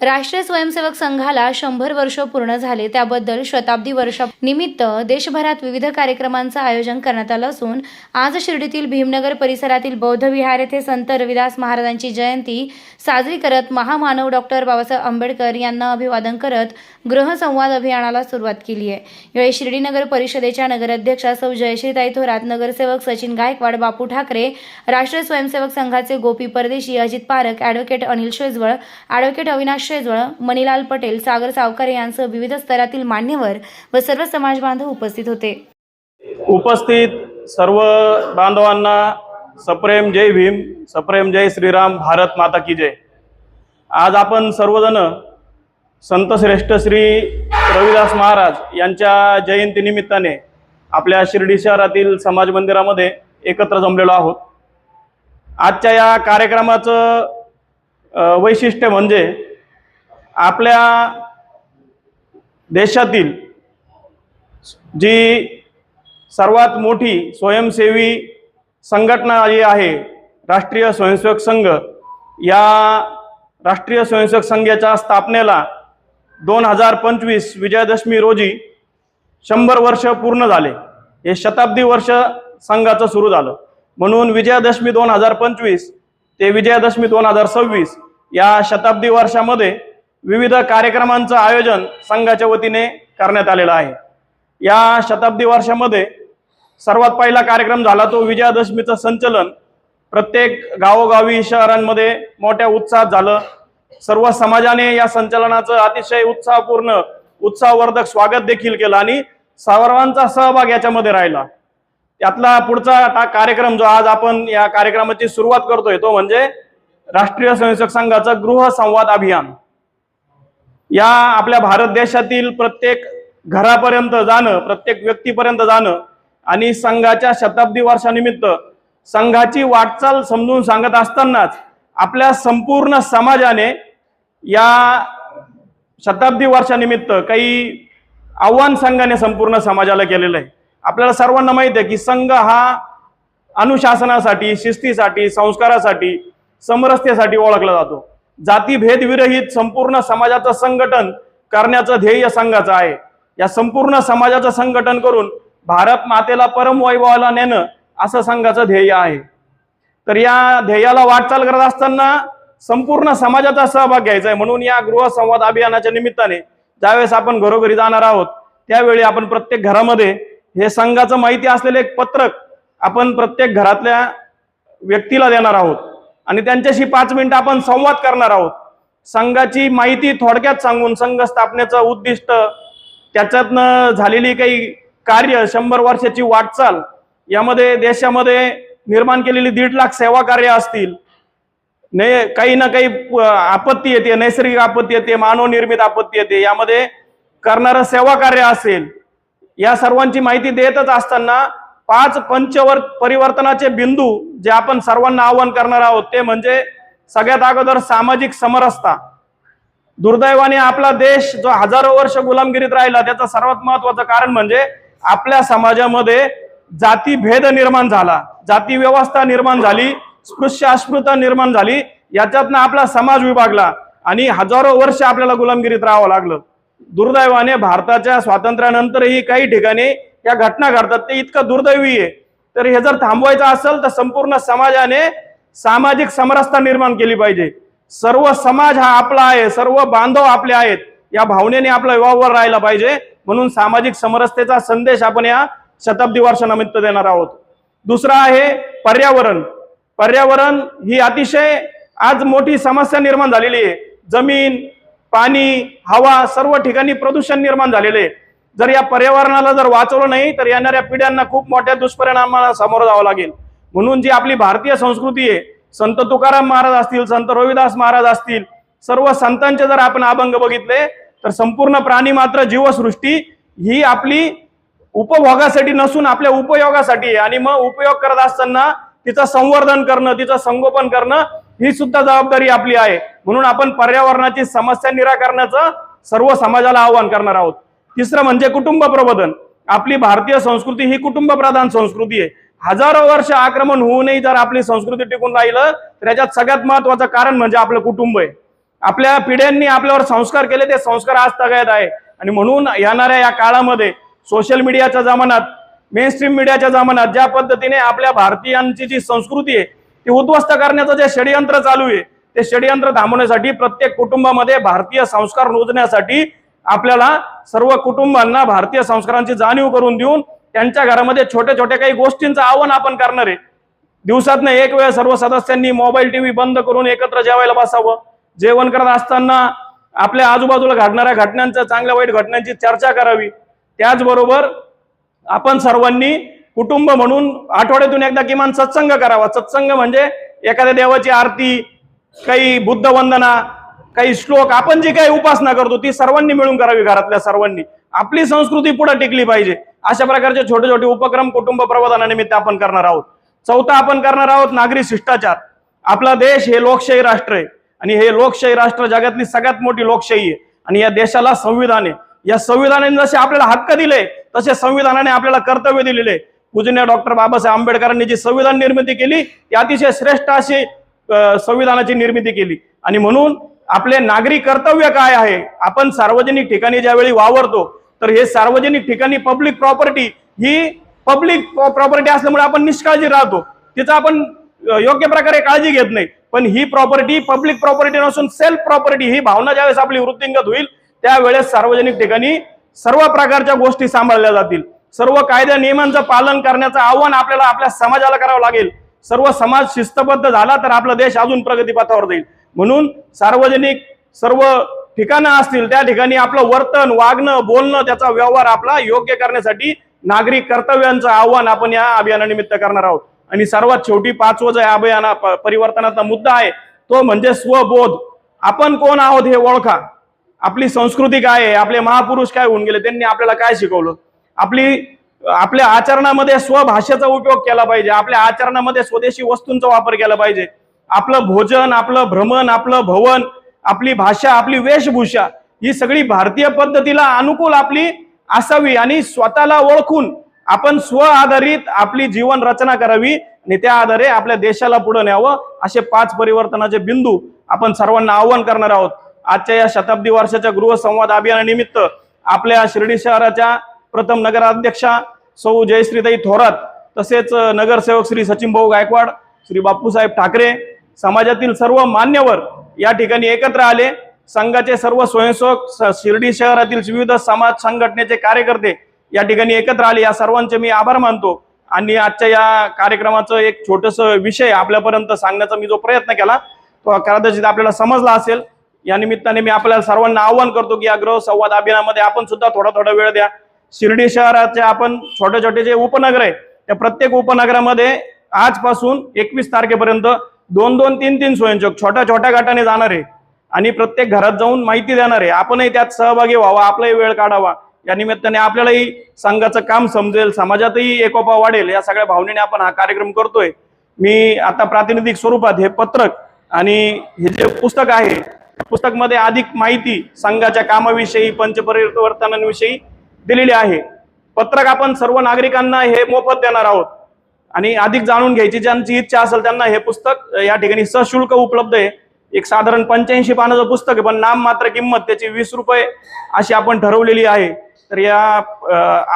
राष्ट्रीय स्वयंसेवक संघाला शंभर वर्ष पूर्ण झाले. त्याबद्दल शताब्दी वर्षानिमित्त देशभरात विविध कार्यक्रमांचं आयोजन करण्यात आलं असून आज शिर्डीतील भीमनगर परिसरातील बौद्ध विहार येथे संत रविदास महाराजांची जयंती साजरी करत महामानव डॉक्टर बाबासाहेब आंबेडकर यांना अभिवादन करत गृहसंवाद अभियानाला सुरुवात केली आहे. यावेळी शिर्डी नगर परिषदेच्या नगराध्यक्षा सौ जयश्रीताई थोरात नगरसेवक सचिन गायकवाड बापू ठाकरे राष्ट्रीय स्वयंसेवक संघाचे गोपी परदेशी अजित पारख ॲडव्होकेट अनिल शेजवळ ॲडव्होकेट अविनाश शेजवळ मणिलाल पटेल सागर सावकारे यांसह विविध स्तरातील मान्यवर व सर्व समाज बांधव उपस्थित होते. उपस्थित सर्व बांधवांना सप्रेम जय भीम सप्रेम जय श्रीराम भारत माता की जय. आज आपण सर्वजण संत श्रेष्ठ श्री रविदास महाराज यांच्या जयंतीनिमित्ताने आपल्या शिर्डी शहरातील समाज मंदिरामध्ये एकत्र जमलेलो आहोत. आजच्या या कार्यक्रमाचं वैशिष्ट्य म्हणजे आपल्या देशातील जी सर्वात मोठी स्वयंसेवी संघटना जी आहे राष्ट्रीय स्वयंसेवक संघ या राष्ट्रीय स्वयंसेवक संघाच्या स्थापनेला दोन हजार पंचवीस विजयादशमी रोजी शंभर वर्ष पूर्ण झाले. हे शताब्दी वर्ष संघाचं सुरू झालं. म्हणून विजयादशमी दोन हजार पंचवीस ते विजयादशमी दोन हजार सव्वीस या शताब्दी वर्षामध्ये विविध कार्यक्रमांचं आयोजन संघाच्या वतीने करण्यात आलेलं आहे. या शताब्दी वर्षामध्ये सर्वात पहिला कार्यक्रम झाला तो विजयादशमीचं संचलन. प्रत्येक गावोगावी शहरांमध्ये मोठ्या उत्साहात झालं. सर्व समाजाने या संचलनाचं अतिशय उत्साहपूर्ण उत्साहवर्धक स्वागत देखील केलं आणि सर्वांचा सहभाग याच्यामध्ये राहिला. त्यातला पुढचा कार्यक्रम जो आज आपण या कार्यक्रमाची सुरुवात करतोय तो म्हणजे राष्ट्रीय स्वयंसेवक संघाचं गृह संवाद अभियान. या आपल्या भारत देशातील प्रत्येक घरापर्यंत जाणं प्रत्येक व्यक्तीपर्यंत जाणं आणि संघाच्या शताब्दी वर्षानिमित्त संघाची वाटचाल समजून सांगत असतानाच आपल्या संपूर्ण समाजाने या शताब्दी वर्षानिमित्त काही आव्हान संघाने संपूर्ण समाजाला केलेलं आहे. आपल्याला सर्वांना माहिती आहे की संघ हा अनुशासनासाठी शिस्तीसाठी संस्कारासाठी समरसतेसाठी ओळखला जातो. जातीभेदविरहित संपूर्ण समाजाचं संघटन करण्याचं ध्येय संघाचं आहे. या संपूर्ण समाजाचं संघटन करून भारत मातेला परमवैभवाला नेणं असं संघाचं ध्येय आहे. तर या ध्येयाला वाटचाल करत असताना संपूर्ण समाजाचा सहभाग घ्यायचा आहे. म्हणून या गृहसंवाद अभियानाच्या निमित्ताने ज्यावेळेस आपण घरोघरी जाणार आहोत त्यावेळी आपण प्रत्येक घरामध्ये हे संघाचं माहिती असलेले एक पत्रक आपण प्रत्येक घरातल्या व्यक्तीला देणार आहोत. आणि त्यांच्याशी पाच मिनिटं आपण संवाद करणार आहोत. संघाची माहिती थोडक्यात सांगून संघ स्थापनेचं उद्दिष्ट त्याच्यातनं झालेली काही कार्य शंभर वर्षाची वाटचाल यामध्ये देशामध्ये निर्माण केलेली दीड लाख सेवा कार्य असतील. ने काही ना काही आपत्ती येते नैसर्गिक आपत्ती येते मानवनिर्मित आपत्ती येते यामध्ये करणारं सेवा कार्य असेल. या सर्वांची माहिती देतच असताना पाच पंचवर परिवर्तनाचे बिंदू जे आपण सर्वांना आवाहन करणार आहोत ते म्हणजे सगळ्यात अगोदर सामाजिक समरसता. दुर्दैवाने आपला देश जो हजारो वर्ष गुलामगिरीत राहिला त्याचं सर्वात महत्वाचं कारण म्हणजे आपल्या समाजामध्ये जातीभेद निर्माण झाला. जाती व्यवस्था निर्माण झाली स्पृश्य अस्पृता निर्माण झाली याच्यातनं आपला समाज विभागला आणि हजारो वर्ष आपल्याला गुलामगिरीत राहावं लागलं. दुर्दैवाने भारताच्या स्वातंत्र्यानंतरही काही ठिकाणी या घटना घडतात ते इतकं दुर्दैवी आहे. तर हे जर थांबवायचं असेल तर संपूर्ण समाजाने सामाजिक समरसता निर्माण केली पाहिजे. सर्व समाज हा आपला आहे सर्व बांधव आपले आहेत या भावनेने आपला विवाहवर राहिला पाहिजे. म्हणून सामाजिक समरसतेचा संदेश आपण या शताब्दी वर्षानिमित्त देणार आहोत. दुसरा आहे पर्यावरण. पर्यावरण ही अतिशय आज मोठी समस्या निर्माण झालेली आहे. जमीन पाणी हवा सर्व ठिकाणी प्रदूषण निर्माण झालेले आहे. जर या पर्यावरणाला जर वाचवलं नाही तर येणाऱ्या पिढ्यांना खूप मोठ्या दुष्परिणामाला सामोरं जावं लागेल. म्हणून जी आपली भारतीय संस्कृती आहे संत तुकाराम महाराज असतील संत रविदास महाराज असतील सर्व संतांचे जर आपण अभंग बघितले तर संपूर्ण प्राणी मात्र जीवसृष्टी ही आपली उपभोगासाठी नसून आपल्या उपयोगासाठी आहे. आणि मग उपयोग करत असताना तिचं संवर्धन करणं तिचं संगोपन करणं ही सुद्धा जबाबदारी आपली आहे. म्हणून आपण पर्यावरणाची समस्या निराकरणाचं सर्व समाजाला आवाहन करणार आहोत. तिसरं म्हणजे कुटुंब प्रबोधन. आपली भारतीय संस्कृती ही कुटुंब प्रधान संस्कृती आहे. हजारो वर्ष आक्रमण होऊनही जर आपली संस्कृती टिकून राहिलं तर याच्यात सगळ्यात महत्वाचं कारण म्हणजे आपलं कुटुंब आहे. आपल्या पिढ्यांनी आपल्यावर संस्कार केले ते संस्कार आज तगायत आहे. आणि म्हणून येणाऱ्या या काळामध्ये सोशल मीडियाच्या जमान्यात मेन स्ट्रीम मीडियाच्या जमान्यात ज्या पद्धतीने आपल्या भारतीयांची जी संस्कृती आहे ती उद्ध्वस्त करण्याचं जे षडयंत्र चालू आहे ते षडयंत्र थांबवण्यासाठी प्रत्येक कुटुंबामध्ये भारतीय संस्कार रोजण्यासाठी आपल्याला सर्व कुटुंबांना भारतीय संस्कारांची जाणीव करून देऊन त्यांच्या घरामध्ये छोट्या छोट्या काही गोष्टींचं आव्हान आपण करणार आहे. दिवसातनं एक वेळ सर्व सदस्यांनी मोबाईल टीव्ही बंद करून एकत्र जेवायला बसावं. जेवण करत असताना आपल्या आजूबाजूला घडणाऱ्या घटनांच्या चांगल्या वाईट घटनांची चर्चा करावी. त्याचबरोबर आपण सर्वांनी कुटुंब म्हणून आठवड्यातून एकदा किमान सत्संग करावा. सत्संग म्हणजे एखाद्या देवाची आरती काही बुद्धवंदना काही श्लोक आपण जी काही उपासना करतो ती सर्वांनी मिळून करावी घरातल्या सर्वांनी. आपली संस्कृती पुढे टिकली पाहिजे. अशा प्रकारचे छोटे छोटे उपक्रम कुटुंब प्रबोधनानिमित्त आपण करणार आहोत. चौथा आपण करणार आहोत नागरी शिष्टाचार. आपला देश हे लोकशाही राष्ट्र आहे. आणि हे लोकशाही राष्ट्र जगातली सगळ्यात मोठी लोकशाही आहे. आणि या देशाला संविधान आहे. या संविधानाने जसे आपल्याला हक्क दिले तसे संविधानाने आपल्याला कर्तव्य दिलेले पूजनीय डॉक्टर बाबासाहेब आंबेडकरांनी जी संविधान निर्मिती केली ती अतिशय श्रेष्ठ अशी संविधानाची निर्मिती केली. आणि म्हणून आपले नागरी कर्तव्य काय आहे? आपण सार्वजनिक ठिकाणी ज्यावेळी वावरतो तर हे सार्वजनिक ठिकाणी पब्लिक प्रॉपर्टी ही पब्लिक प्रॉपर्टी असल्यामुळे आपण निष्काळजी राहतो. तिचा आपण योग्य प्रकारे काळजी घेत नाही. पण ही प्रॉपर्टी पब्लिक प्रॉपर्टी नसून सेल्फ प्रॉपर्टी ही भावना ज्यावेळेस आपली वृत्तिंगत होईल त्यावेळेस सार्वजनिक ठिकाणी सर्व प्रकारच्या गोष्टी सांभाळल्या जातील. सर्व कायद्या नियमांचं पालन करण्याचं आव्हान आपल्याला आपल्या समाजाला करावं लागेल. सर्व समाज शिस्तबद्ध झाला तर आपला देश अजून प्रगतीपथावर जाईल. म्हणून सार्वजनिक सर्व ठिकाणं असतील त्या ठिकाणी आपलं वर्तन वागणं बोलणं त्याचा व्यवहार आपला योग्य करण्यासाठी नागरिक कर्तव्यांचं आव्हान आपण या अभियानानिमित्त करणार आहोत. आणि सर्वात शेवटी पाचवं जे अभियाना परिवर्तनाचा मुद्दा आहे तो म्हणजे स्वबोध. आपण कोण आहोत हे ओळखा. आपली संस्कृती काय आहे? आपले महापुरुष काय होऊन गेले? त्यांनी आपल्याला काय शिकवलं? आपली आपल्या आचरणामध्ये स्वभाषेचा उपयोग केला पाहिजे. आपल्या आचरणामध्ये स्वदेशी वस्तूंचा वापर केला पाहिजे. आपलं भोजन आपलं भ्रमण आपलं भवन आपली भाषा आपली वेशभूषा ही सगळी भारतीय पद्धतीला अनुकूल आपली असावी आणि स्वतःला ओळखून आपण स्व आधारित आपली जीवन रचना करावी आणि त्या आधारे आपल्या देशाला पुढे न्यावं असे पाच परिवर्तनाचे बिंदू आपण सर्वांना आव्हान करणार आहोत. आजच्या या शताब्दी वर्षाच्या गृहसंवाद अभियानानिमित्त आपल्या शिर्डी शहराच्या प्रथम नगराध्यक्षा सौ जयश्रीताई थोरात तसेच नगरसेवक श्री सचिन भाऊ गायकवाड श्री बापूसाहेब ठाकरे समाजातील सर्व मान्यवर या ठिकाणी एकत्र आले. संघाचे सर्व स्वयंसेवक शिर्डी शहरातील विविध समाज संघटनेचे कार्यकर्ते या ठिकाणी एकत्र आले. या सर्वांचे मी आभार मानतो. आणि आजच्या या कार्यक्रमाचं एक छोटस विषय आपल्यापर्यंत सांगण्याचा मी जो प्रयत्न केला तो कदाचित आपल्याला समजला असेल. या निमित्ताने मी आपल्याला सर्वांना आव्हान करतो की या ग्रह संवाद अभियानामध्ये आपण सुद्धा थोडा थोडा वेळ द्या. शिर्डी शहराचे आपण छोटे छोटे जे उपनगर आहे त्या प्रत्येक उपनगरामध्ये आजपासून एकवीस तारखेपर्यंत दोन दोन तीन तीन स्वयंसेवक छोट्या छोट्या गटाने जाणार आहे. आणि प्रत्येक घरात जाऊन माहिती देणार आहे. आपणही त्यात सहभागी व्हावा आपलाही वेळ काढावा. या निमित्ताने आपल्यालाही संघाचं काम समजेल समाजातही एकोपा वाढेल या सगळ्या भावनेने आपण हा कार्यक्रम करतोय. मी आता प्रातिनिधिक स्वरूपात हे पत्रक आणि हे जे पुस्तक आहे पुस्तकमध्ये अधिक माहिती संघाच्या कामाविषयी पंचपरिवर्तनांविषयी दिलेली आहे. पत्रक आपण सर्व नागरिकांना हे मोफत देणार आहोत. आणि अधिक जाणून घ्यायची ज्यांची इच्छा असेल त्यांना हे पुस्तक या ठिकाणी सशुल्क उपलब्ध आहे. एक साधारण पंच्याऐंशी पानाचं पुस्तक आहे पण नाम मात्र किंमत त्याची वीस रुपये अशी आपण ठरवलेली आहे. तर या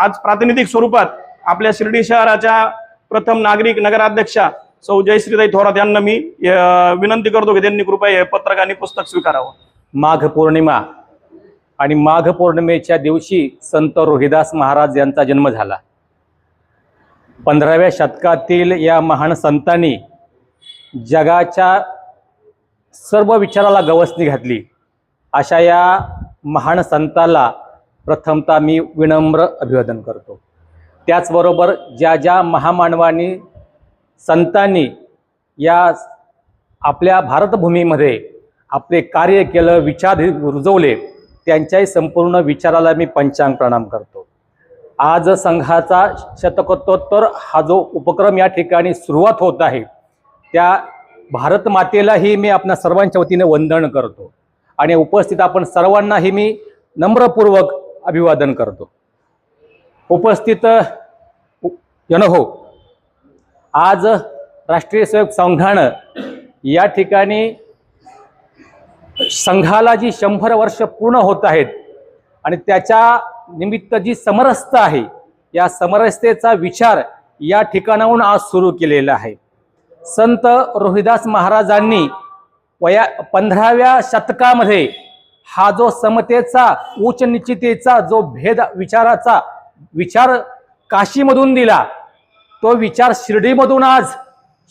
आज प्रातिनिधिक स्वरूपात आपल्या शिर्डी शहराच्या प्रथम नागरिक नगराध्यक्षा सौ जयश्रीताई थोरात यांना मी विनंती करतो की त्यांनी कृपया हे पत्रक आणि पुस्तक स्वीकारावं. माघ पौर्णिमा आणि माघ पौर्णिमेच्या दिवशी संत रोहिदास महाराज यांचा जन्म झाला. पंधराव्या शतकातील या महान संतांनी जगाच्या सर्व विचाराला गवसणी घातली. अशा या महान संताला प्रथमतः मी विनम्र अभिवादन करतो. त्याचबरोबर ज्या ज्या महामानवानी संतांनी या आपल्या भारतभूमीमध्ये आपले कार्य केलं विचार रुजवले त्यांच्याही संपूर्ण विचाराला मी पंचांग प्रणाम करतो. आज संघाचा शतकोत्तोत्तर हा जो उपक्रम या ठिकाणी सुरुवात होत आहे त्या भारत मातेलाही मी आपल्या सर्वांच्या वतीने वंदन करतो. आणि उपस्थित आपण सर्वांनाही मी नम्रपूर्वक अभिवादन करतो. उपस्थित जन हो आज राष्ट्रीय सेवक संघानं या ठिकाणी संघाला जी शंभर वर्ष पूर्ण होत आहेत आणि त्याच्या निमित्त जी समरसता आहे या समरसतेचा विचार या ठिकाणाहून आज सुरू केलेला आहे. संत रोहिदास महाराजांनी वया पंधराव्या शतकामध्ये हा जो समतेचा उच्च निश्चितेचा जो भेद विचाराचा विचार काशीमधून दिला तो विचार शिर्डीमधून आज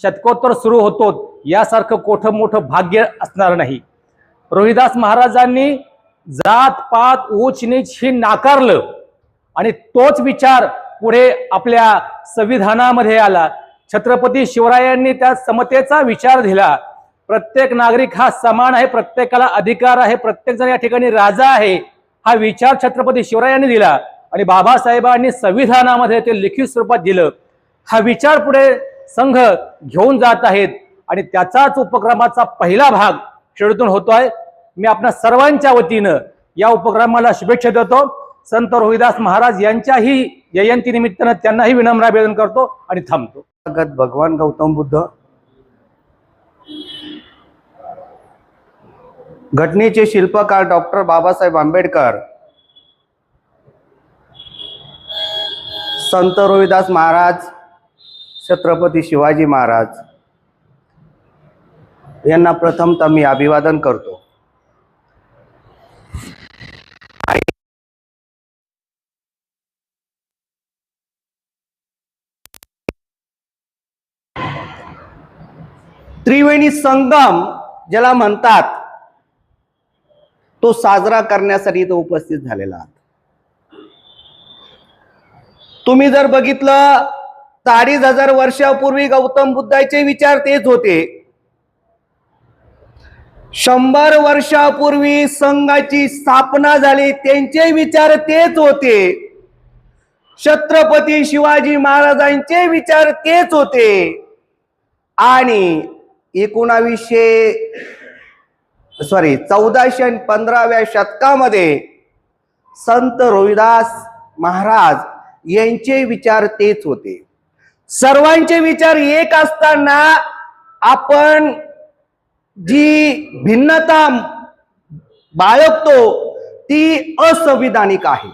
शतकोत्तर सुरू होतो यासारखं कोठं मोठं भाग्य असणार नाही. रोहिदास महाराजांनी जात पात ऊच नीच ही नाकारलं आणि तोच विचार पुढे आपल्या संविधानामध्ये आला. छत्रपती शिवरायांनी त्या समतेचा विचार दिला. प्रत्येक नागरिक हा समान आहे प्रत्येकाला अधिकार आहे प्रत्येक जण या ठिकाणी राजा आहे हा विचार छत्रपती शिवरायांनी दिला. आणि बाबासाहेबांनी संविधानामध्ये ते लिखित स्वरूपात दिलं. हा विचार पुढे संघ घेऊन जात आहेत. आणि त्याचाच उपक्रमाचा पहिला भाग शिर्डीतून होतोय. मी आपल्या सर्वांच्या वतीनं या उपक्रमाला शुभेच्छा देतो. संत रोहिदास महाराज यांच्याही जयंती निमित्तानं त्यांनाही विनम्र अभिवादन करतो आणि थांबतो. भगवान गौतम बुद्ध. घटनेचे शिल्पकार डॉक्टर बाबासाहेब आंबेडकर संत रोहिदास महाराज छत्रपती शिवाजी महाराज यांना प्रथमतः मी अभिवादन करतो. त्रिवेणी संगम ज्याला म्हणतात तो साजरा करण्यासाठी तो उपस्थित झालेला आहात. तुम्ही जर बघितलं चाळीस हजार वर्षापूर्वी गौतम बुद्धाचे विचार तेच होते. शंभर वर्षापूर्वी संघाची स्थापना झाली त्यांचे विचार तेच होते. छत्रपती शिवाजी महाराजांचे विचार तेच होते. आणि एकोणावीसशे सॉरी चौदाशे आणि पंधराव्या शतकामध्ये संत रोहिदास महाराज यांचे विचार तेच होते. सर्वांचे विचार एक असताना आपण जी भिन्नता बाळगतो ती असंविधानिक आहे.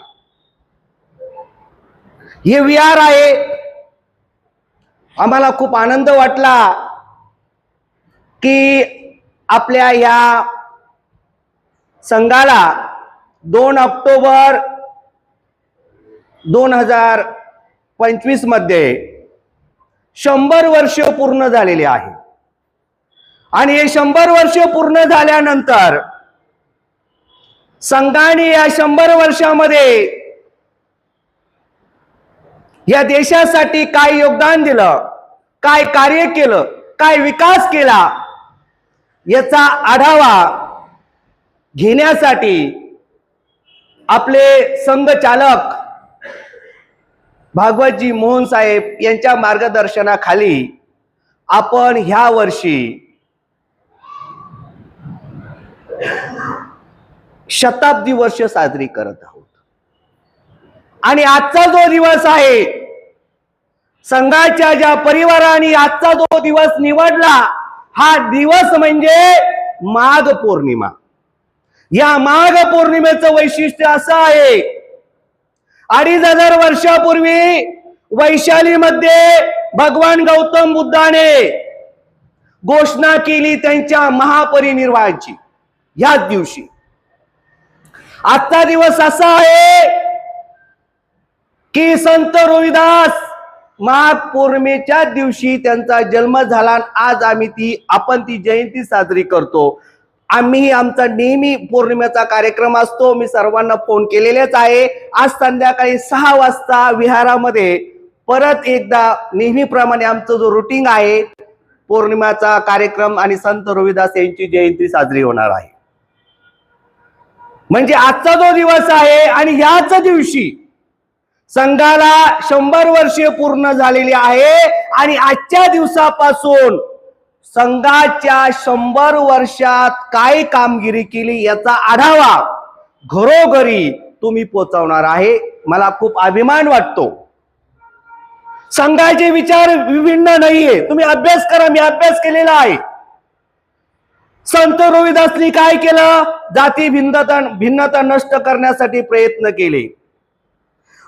हे विहार आहे. आम्हाला खूप आनंद वाटला. की आपल्या या संघाला दोन ऑक्टोबर दोन हजार पंचवीसमध्ये शंभर वर्ष पूर्ण झालेले आहे. आणि हे शंभर वर्ष पूर्ण झाल्यानंतर संघाने या शंभर वर्षामध्ये या देशासाठी काय योगदान दिलं काय कार्य केलं काय विकास केला याचा आढावा घेण्यासाठी आपले संघचालक भागवतजी मोहन साहेब यांच्या मार्गदर्शनाखाली आपण ह्या वर्षी शताब्दी वर्ष साजरी करत आहोत. आणि आजचा जो दिवस आहे संघाच्या ज्या परिवाराने आजचा जो दिवस निवडला हा दिवस म्हणजे माघ पौर्णिमा. या माघ पौर्णिमेचं वैशिष्ट्य असं आहे अडीच हजार वर्षापूर्वी वैशालीमध्ये भगवान गौतम बुद्धाने घोषणा केली त्यांच्या महापरिनिर्वाणाची ह्याच दिवशी. आजचा दिवस असा आहे की संत रोहिदास महापौर्णिमेच्या दिवशी त्यांचा जन्म झाला आणि आज आम्ही ती आपण ती जयंती साजरी करतो. आम्ही आमचा नेहमी पौर्णिमेचा कार्यक्रम असतो. मी सर्वांना फोन केलेलेच आहे. आज संध्याकाळी सहा वाजता विहारामध्ये परत एकदा नेहमीप्रमाणे आमचं जो रुटीन आहे पौर्णिमेचा कार्यक्रम आणि संत रविदास यांची जयंती साजरी होणार आहे. म्हणजे आजचा जो दिवस आहे आणि याच दिवशी संघाला शंभर वर्षे पूर्ण झालेली आहे. आणि आजच्या दिवसापासून संघाच्या शंभर वर्षात काय कामगिरी केली याचा आढावा घरोघरी तुम्ही पोचवणार आहे. मला खूप अभिमान वाटतो. संघाचे विचार विभिन्न नाहीये. तुम्ही अभ्यास करा मी अभ्यास केलेला आहे. संत रोहिदासनी काय केलं? जाती भिन्नता भिन्नता नष्ट करण्यासाठी प्रयत्न केले.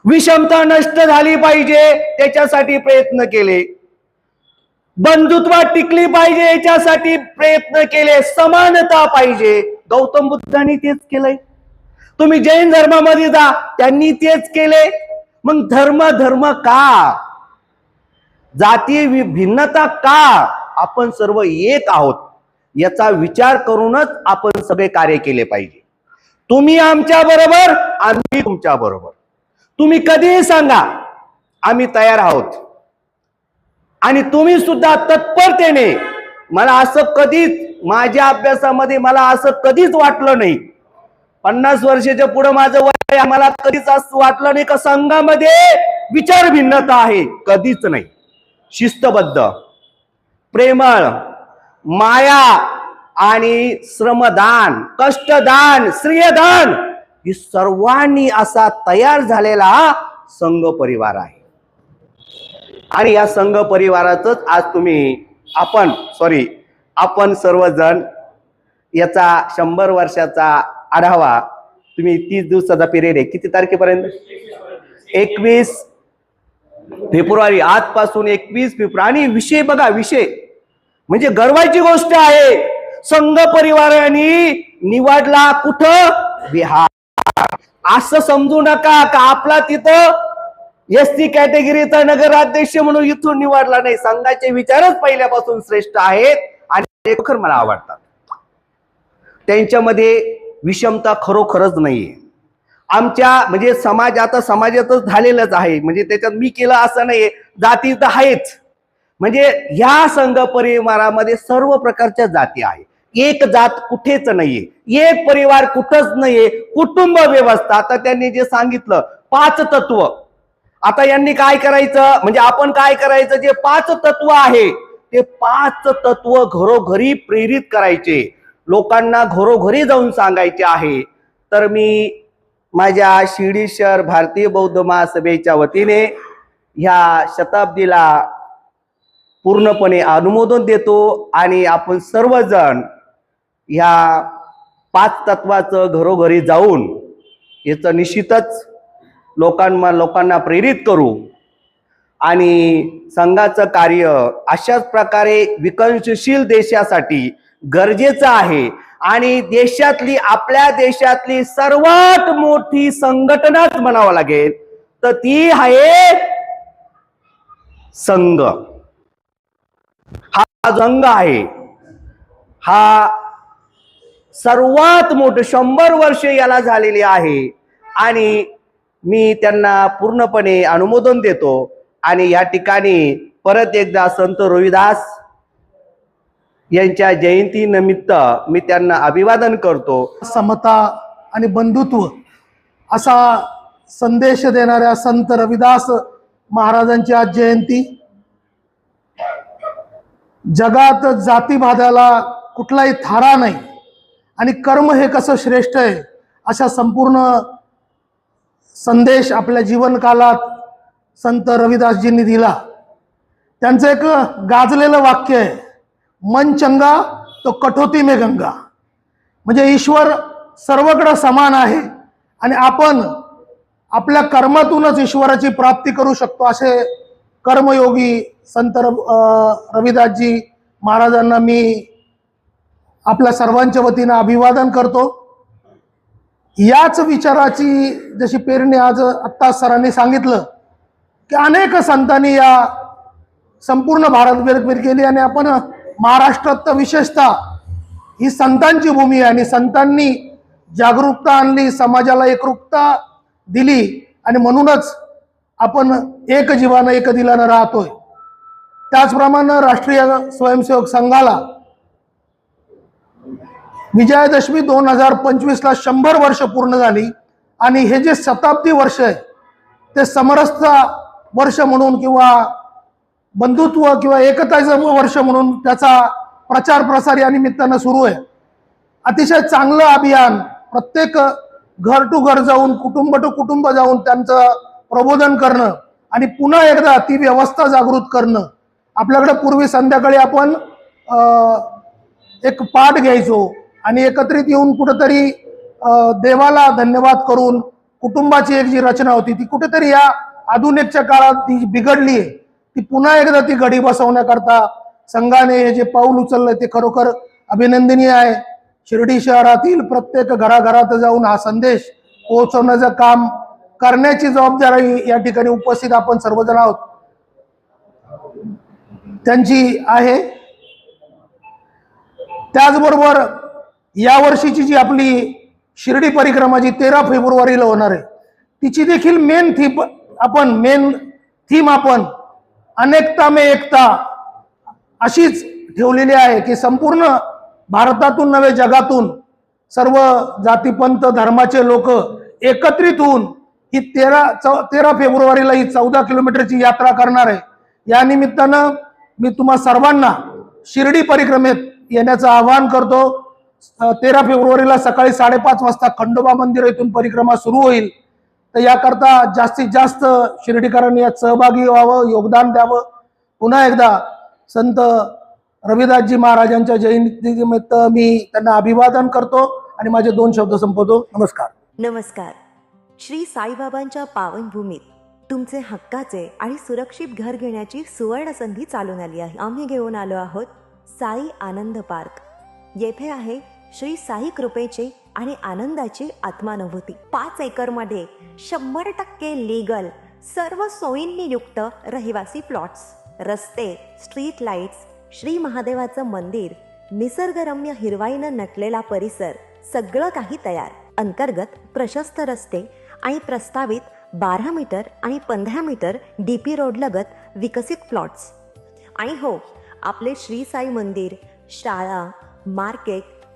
विषमता नष्ट झाली पाहिजे त्याच्यासाठी प्रयत्न केले. बंधुत्व टिकली पाहिजे याच्यासाठी प्रयत्न केले. समानता पाहिजे. गौतम बुद्धांनी तेच केलंय. तुम्ही जैन धर्मामध्ये जा त्यांनी तेच केले. मग धर्म धर्म का? जातीय वि- भिन्नता का? आपण सर्व एक आहोत. याचा विचार करूनच आपण सगळे कार्य केले पाहिजे. तुम्ही आमच्या बरोबर आम्ही तुमच्या बरोबर. तुम्ही कधीही सांगा आम्ही तयार आहोत. आणि तुम्ही सुद्धा तत्परतेने मला असं कधीच माझ्या अभ्यासामध्ये मला असं कधीच वाटलं नाही. पन्नास वर्षाच्या पुढे माझं वय मला कधीच असं वाटलं नाही का संघामध्ये विचार भिन्नता आहे. कधीच नाही. शिस्तबद्ध प्रेमळ माया आणि श्रमदान कष्टदान श्रेयदान ही सर्वांनी असा तयार झालेला हा संघ परिवार आहे. आणि या संघ परिवारातच आज तुम्ही आपण सॉरी आपण सर्वजण याचा शंभर वर्षाचा आढावा तुम्ही तीस दिवसाचा पिरियड आहे. किती तारखेपर्यंत? एकवीस फेब्रुवारी आजपासून एकवीस फेब्रुवारी. आणि विषय बघा विषय. म्हणजे गर्वाची गोष्ट आहे संघ परिवाराने निवडला कुठं? बिहार. असं समजू नका का आपला तिथं एस कॅटेगरीचा नगराध्यक्ष म्हणून इथून निवडला नाही. संघाचे विचारच पहिल्यापासून श्रेष्ठ आहेत आणि ते मला आवडतात. त्यांच्यामध्ये विषमता खरोखरच नाहीये. आमच्या म्हणजे समाज आता समाजातच झालेलंच आहे. म्हणजे त्याच्यात मी केलं असं नाहीये. जाती तर आहेच म्हणजे ह्या संघ परिवारामध्ये सर्व प्रकारच्या जाती आहेत. एक जात कुठेच नाहीये. एक परिवार कुठंच नाहीये. कुटुंब व्यवस्था. आता त्यांनी जे सांगितलं पाच तत्व. आता यांनी काय करायचं? म्हणजे आपण काय करायचं? जे पाच तत्व आहे ते पाच तत्व घरोघरी प्रेरित करायचे. लोकांना घरोघरी जाऊन सांगायचे आहे. तर मी माझ्या शिर्डी शहर भारतीय बौद्ध महासभेच्या वतीने ह्या शताब्दीला पूर्णपणे अनुमोदन देतो आणि आपण सर्वजण ह्या पाच तत्वाचं घरोघरी जाऊन याचं निश्चितच लोकांना लोकांना प्रेरित करू आणि संघाचं कार्य अशाच प्रकारे विकसनशील देशासाठी गरजेचं आहे. आणि देशातली आपल्या देशातली सर्वात मोठी संघटनाच म्हणावं लागेल तर ती आहे संघ. हा संघ आहे हा सर्वात मोठं शंभर वर्ष याला झालेली आहे. आणि मी त्यांना पूर्णपणे अनुमोदन देतो. आणि या ठिकाणी परत एकदा संत रोहिदास यांच्या जयंती निमित्त मी त्यांना अभिवादन करतो. समता आणि बंधुत्व असा संदेश देणाऱ्या संत रविदास महाराजांची आज जयंती. जगात जातीभादाला कुठलाही थारा नाही. आणि कर्म हे कसं श्रेष्ठ आहे? अशा संपूर्ण संदेश आपल्या जीवनकालात संत रविदासजींनी दिला. त्यांचं एक गाजलेलं वाक्य आहे मन चंगा तो कठोती मे गंगा. म्हणजे ईश्वर सर्वकडे समान आहे आणि आपण आपल्या कर्मातूनच ईश्वराची प्राप्ती करू शकतो असे कर्मयोगी संत रविदासजी महाराजांना मी आपल्या सर्वांच्या वतीनं अभिवादन करतो. याच विचाराची जशी पेरणी आज आत्ता सरांनी सांगितलं की अनेक संतांनी या संपूर्ण भारत फेर केली आणि आपण महाराष्ट्रात तर विशेषतः ही संतांची भूमी आहे आणि संतांनी जागरूकता आणली समाजाला एकरूपता दिली आणि म्हणूनच आपण एक जीवानं एक दिलानं राहतोय. त्याचप्रमाणे राष्ट्रीय स्वयंसेवक संघाला विजयादशमी दोन हजार पंचवीसला शंभर वर्ष पूर्ण झाली. आणि हे जे शताब्दी वर्ष आहे ते समरसता वर्ष म्हणून किंवा बंधुत्व किंवा एकताचं वर्ष म्हणून त्याचा प्रचार प्रसार या निमित्तानं सुरू आहे. अतिशय चांगलं अभियान प्रत्येक घर टू घर जाऊन कुटुंब टू कुटुंब जाऊन त्यांचं प्रबोधन करणं आणि पुन्हा एकदा ती व्यवस्था जागृत करणं. आपल्याकडे पूर्वी संध्याकाळी आपण एक पाठ घ्यायचो. आणि एकत्रित येऊन कुठेतरी देवाला धन्यवाद करून कुटुंबाची एक जी रचना होती ती कुठेतरी या आधुनिकच्या काळात ती बिघडली आहे ती पुन्हा एकदा ती घडी बसवण्याकरता संघाने हे जे पाऊल उचललं ते खरोखर अभिनंदनीय आहे. शिर्डी शहरातील प्रत्येक घराघरात जाऊन हा संदेश पोहोचवण्याचं काम करण्याची जबाबदारी या ठिकाणी उपस्थित आपण सर्वजण आहोत. त्यांची आहे. त्याचबरोबर या वर्षीची जी आपली शिर्डी परिक्रमा जी तेरा फेब्रुवारीला होणार आहे तिची देखील मेन थीम आपण मेन थीम आपण अनेकता मे एकता अशीच ठेवलेली आहे की संपूर्ण भारतातून नव्हे जगातून सर्व जातीपंथ धर्माचे लोक एकत्रित होऊन ही तेरा चौ तेरा फेब्रुवारीला ही चौदा किलोमीटरची यात्रा करणार आहे. या निमित्तानं मी तुम्हा सर्वांना शिर्डी परिक्रमेत येण्याचं आवाहन करतो. तेरा फेब्रुवारीला सकाळी साडेपाच वाजता खंडोबा मंदिर येथून परिक्रमा सुरू होईल. तर याकरता जास्तीत जास्त शिर्डीकरांनी यात सहभागी व्हावं योगदान द्यावं. पुन्हा एकदा संत रविदासजी महाराजांच्या जयंतीनिमित्त मी त्यांना अभिवादन करतो आणि माझे दोन शब्द संपवतो. नमस्कार. नमस्कार. श्री साईबाबांच्या पावनभूमीत तुमचे हक्काचे आणि सुरक्षित घर घेण्याची सुवर्ण संधी चालून आली आहे. आम्ही घेऊन आलो आहोत साई आनंद पार्क. येथे आहे श्री साई कृपेचे आणि आनंदाची आत्मानुभूती पाच एकरमध्ये शंभर टक्के लीगल सर्व सोयींनी युक्त रहिवासी प्लॉट्स रस्ते स्ट्रीट लाईट्स श्री महादेवाचं मंदिर निसर्गरम्य हिरवाईनं नटलेला परिसर सगळं काही तयार. अंतर्गत प्रशस्त रस्ते आणि प्रस्तावित बारा मीटर आणि पंधरा मीटर डी पी रोडलगत विकसित प्लॉट्स आणि हो आपले श्री साई मंदिर शाळा मार्केट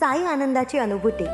साई आनंदाची अनुभूती.